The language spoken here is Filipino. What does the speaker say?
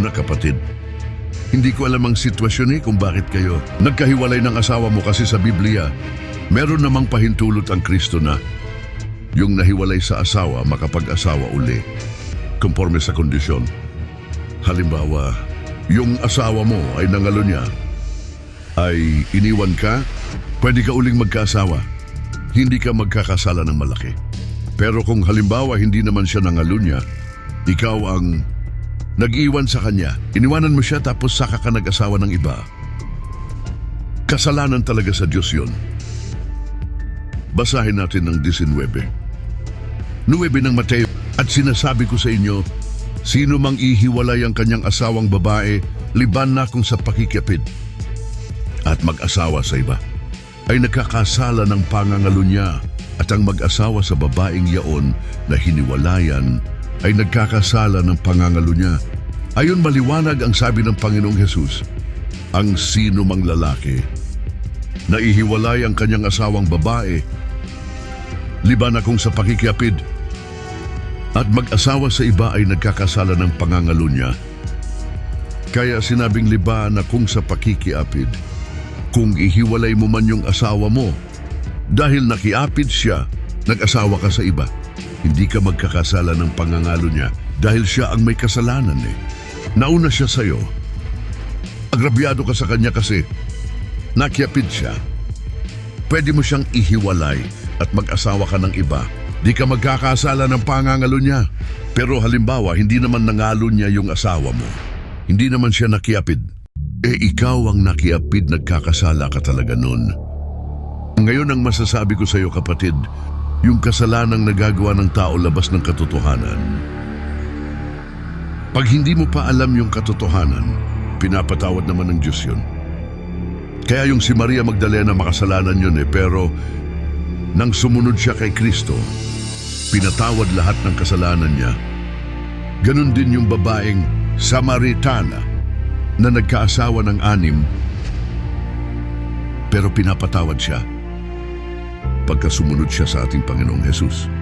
Una kapatid, hindi ko alam ang sitwasyon eh kung bakit kayo nagkahiwalay ng asawa mo kasi sa Biblia, meron namang pahintulot ang Kristo na yung nahiwalay sa asawa makapag-asawa uli, conforme sa kondisyon. Halimbawa, yung asawa mo ay nangalo niya, ay iniwan ka, pwede ka uling magkaasawa. Hindi ka magkakasala ng malaki. Pero kung halimbawa hindi naman siya nangalo niya, ikaw ang nag-iwan sa kanya, iniwanan mo siya tapos saka ka nag-asawa ng iba. Kasalanan talaga sa Diyos yun. Basahin natin ng 19. 9 ng Mateo, at sinasabi ko sa inyo, sino mang ihiwalay ang kanyang asawang babae, liban na kung sa pakikipid, at mag-asawa sa iba, ay nagkakasala ng pangangalo niya, at ang mag-asawa sa babaeng yaon na hiniwalayan ay nagkakasala ng pangangalo niya. Ayon maliwanag ang sabi ng Panginoong Hesus, ang sino mang lalaki na ihiwalay ang kanyang asawang babae, liban na kung sa pakikiapid, at mag-asawa sa iba ay nagkakasala ng pangangalo niya. Kaya sinabing liba na kung sa pakikiapid, kung ihiwalay mo man yung asawa mo, dahil nakiapid siya, nag-asawa ka sa iba, hindi ka magkakasala ng pangangalo niya dahil siya ang may kasalanan eh. Nauna siya sa'yo. Agrabyado ka sa kanya kasi nakiapid siya. Pwede mo siyang ihiwalay at mag-asawa ka ng iba. Di ka magkakasala ng pangangalo niya. Pero halimbawa, hindi naman nangalo niya yung asawa mo. Hindi naman siya nakiapid. Eh ikaw ang nakiapid, nagkakasala ka talaga nun. Ngayon ang masasabi ko sa iyo kapatid, yung kasalanang nagagawa ng tao labas ng katotohanan. Pag hindi mo pa alam yung katotohanan, pinapatawad naman ng Diyos yun. Kaya yung si Maria Magdalena makasalanan yun eh, pero nang sumunod siya kay Kristo, pinatawad lahat ng kasalanan niya. Ganon din yung babaeng Samaritana na nagkaasawa ng anim, pero pinapatawad siya pagka sumunod siya sa ating Panginoong Hesus.